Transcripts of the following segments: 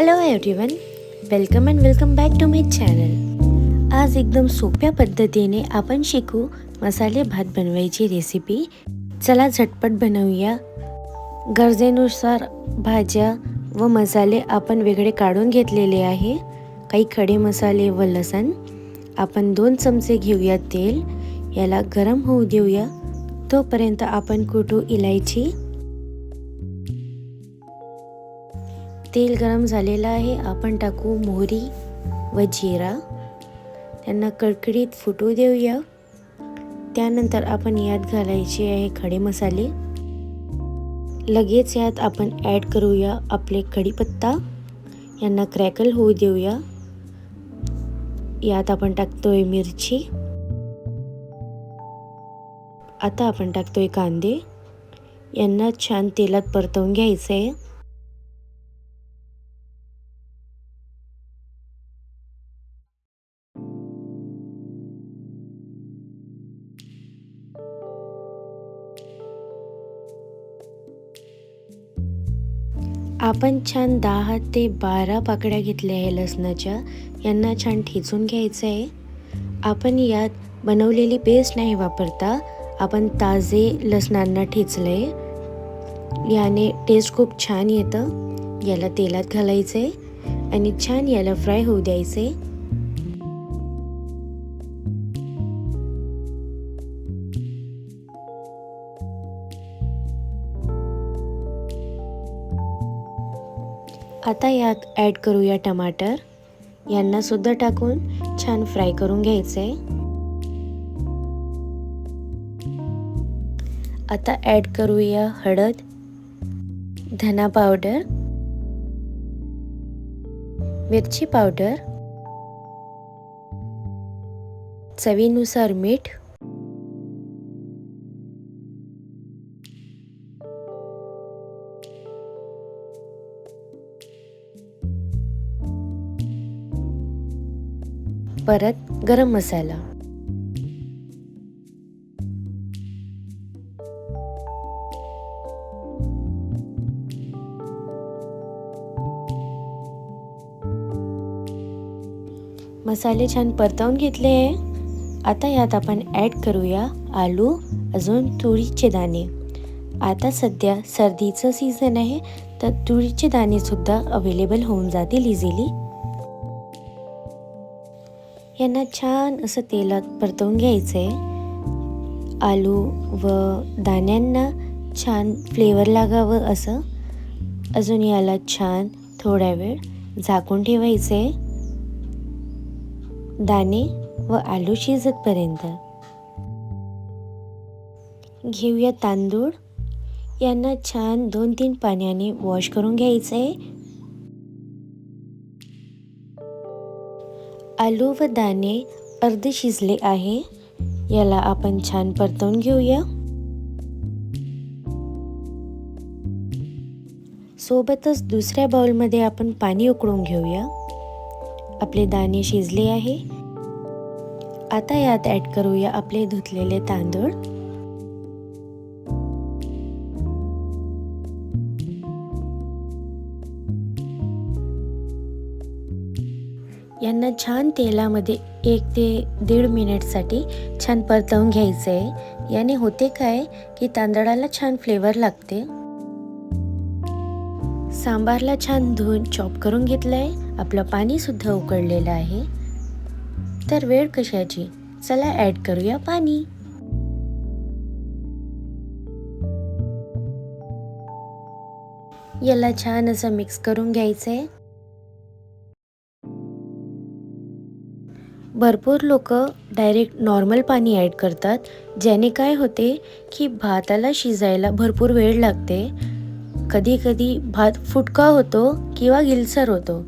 Hello everyone welcome and welcome back to my channel आज एकदम सोप्या पद्धतीने आपण शिकू मसाले भात बनवायची रेसिपी चला झटपट बनवूया. गरजेनुसार भाज्या व मसाले आपण वेगळे काढून घेतलेले आहे. काही खडे मसाले व लसण. आपण दोन चमचे घेऊया तेल. याला गरम होऊ देऊया. तोपर्यंत आपण कुटू इलायची तेल गरम झालेलं आहे. आपण टाकू मोहरी व जिरा. त्यांना कडकडीत फुटू देऊया. त्यानंतर आपण यात घालायचे आहे खडे मसाले. लगेच यात आपण ॲड करूया आपले कढीपत्ता. यांना क्रॅकल होऊ देऊया. यात आपण टाकतोय मिरची. आता आपण टाकतोय कांदे. यांना छान तेलात परतवून घ्यायचं आहे आपण छान दहा ते बारा पाकड्या घेतल्या आहे लसणाच्या. यांना छान ठेचून घ्यायचं आहे. आपण यात बनवलेली पेस्ट नाही वापरता. आपण ताजे लसणांना ठेचलं आहे याने टेस्ट खूप छान येतं. याला तेलात घालायचं आहे आणि छान याला फ्राय होऊ द्यायचं आता यात ॲड करूया टमाटर. यांनासुद्धा टाकून छान फ्राय करून घ्यायचं आहे आता ॲड करूया हळद धना पावडर मिरची पावडर चवीनुसार मीठ परत गरम मसाला. मसाले छान परतवून घेतले आहे. आता यात आपण ॲड करूया आलू अजून तुरीचे दाणे. आता सध्या सर्दीचं सीझन आहे तर तुळीचे दाणेसुद्धा अवेलेबल होऊन जातील इझिली यांना छान असं तेलात परतवून घ्यायचं आहे आलू व दाण्यांना छान फ्लेवर लागावं असं. अजून याला छान थोड्या वेळ झाकून ठेवायचं आहे दाणे व आलू शिजतपर्यंत. घेऊया तांदूळ. यांना छान दोन तीन पाण्याने वॉश करून घ्यायचं आहे आलू व दाणे अर्धे शिजले आहे. याला आपण छान परतवून घेऊया. सोबतच दुसऱ्या बाउलमध्ये आपण पाणी उकळून घेऊया. आपले दाणे शिजले आहे. आता यात ॲड करूया आपले धुतलेले तांदूळ. यांना छान तेलामध्ये एक ते दीड मिनिटसाठी छान परतवून घ्यायचं आहे याने होते काय की तांदळाला छान फ्लेवर लागते. सांबारला छान धुवून चॉप करून घेतलं आहे आपलं पाणीसुद्धा उकळलेलं आहे. तर वेळ कशाची? चला ॲड करूया पाणी. याला छान असं मिक्स करून घ्यायचं आहे भरपूर लोक डायरेक्ट नॉर्मल पाणी ॲड करतात ज्याने काय होते की भाताला शिजायला भरपूर वेळ लागते. कधी कधी भात फुटका होतो किंवा गिलसर होतो.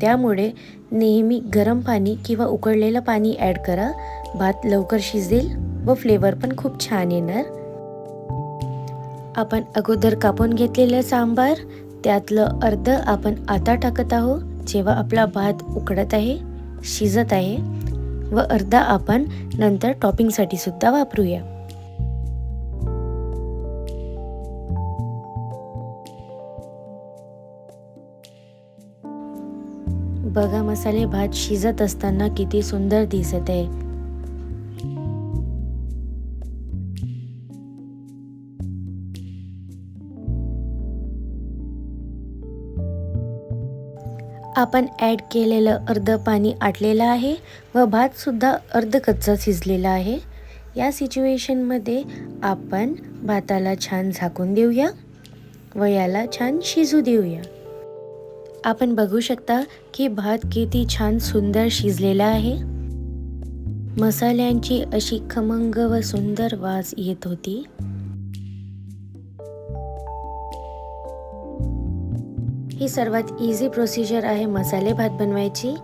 त्यामुळे नेहमी गरम पाणी किंवा उकळलेलं पाणी ॲड करा. भात लवकर शिजेल व फ्लेवर पण खूप छान येणार. आपण अगोदर कापून घेतलेलं सांबार त्यातलं अर्ध आपण आता टाकत आहोत. जेव्हा आपला भात उकडत आहे शिजत आहे व अर्धा आपण नंतर टॉपिंगसाठी सुद्धा वापरूया. बघा मसाले भात शिजत असताना किती सुंदर दिसत आहे. आपण ॲड केलेलं अर्ध पाणी आटलेलं आहे व भातसुद्धा अर्ध कच्चा शिजलेला आहे. या सिच्युएशनमध्ये आपण भाताला छान झाकून देऊया व याला छान शिजू देऊया. आपण बघू शकता की भात किती छान सुंदर शिजलेला आहे. मसाल्यांची अशी खमंग व सुंदर वास येत होती. ही सर्वात इझी प्रोसिजर आहे मसाले भात बनवायची.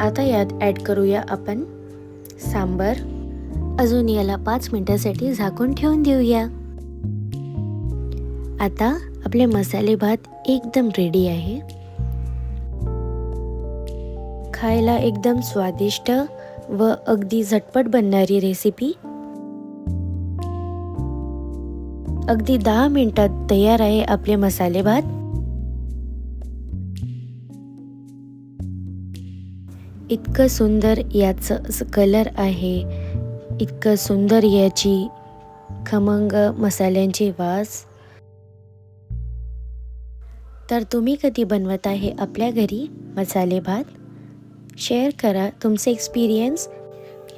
आता यात ॲड करूया आपण सांबर. अजून याला पाच मिनटासाठी झाकून ठेवून देऊया. आता आपले मसाले भात एकदम रेडी आहे. खायला एकदम स्वादिष्ट व अगदी झटपट बनणारी रेसिपी अगदी दहा मिनटात तयार आहे आपले मसाले भात. इतकं सुंदर याचं कलर आहे. इतकं सुंदर याची खमंग मसाल्यांची वास. तर तुम्ही कधी बनवत आहे आपल्या घरी मसाले भात? शेअर करा तुमचे एक्सपिरियन्स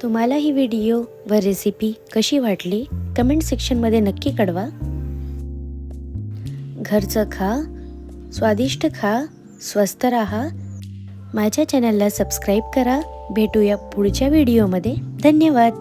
तुम्हाला ही व्हिडिओ व रेसिपी कशी वाटली? कमेंट सेक्शनमध्ये नक्की कळवा. घरचं खा स्वादिष्ट खा स्वस्त राहा. माझ्या चॅनलला सबस्क्राईब करा. भेटूया पुढच्या व्हिडिओमध्ये. धन्यवाद.